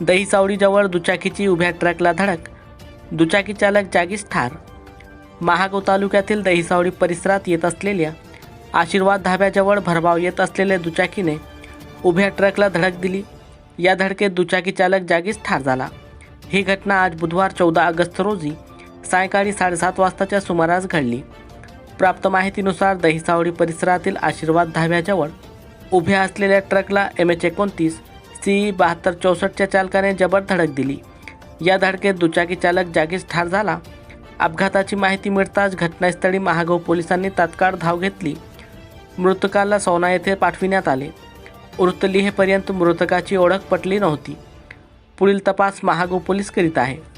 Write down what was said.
दहीसावडीजवळ दुचाकीची उभ्या ट्रकला धडक. दुचाकी चालक जागीच ठार. महागाव तालुक्यातील दहीसावडी परिसरात येत असलेल्या आशीर्वाद धाब्याजवळ भरभाव येत असलेल्या दुचाकीने उभ्या ट्रकला धडक दिली. या धडकेत दुचाकी चालक जागीच ठार झाला. ही घटना आज बुधवार चौदा ऑगस्ट रोजी सायंकाळी साडेसात वाजताच्या सुमारास घडली. प्राप्त माहितीनुसार दहिसावडी परिसरातील आशीर्वाद धाब्याजवळ उभ्या असलेल्या ट्रकला एम एच एकोणतीस सी बहात्तर चौसष्टच्या चालकाने जबर धडक दिली. या धडकेत दुचाकी चालक जागीच ठार झाला. अपघाताची माहिती मिळताच घटनास्थळी महागाव पोलिसांनी तात्काळ धाव घेतली. मृतकाला सौना येथे पाठविण्यात आले. उरतली हेपर्यंत मृतकाची ओळख पटली नव्हती. पुढील तपास महागाव पोलीस करीत आहे.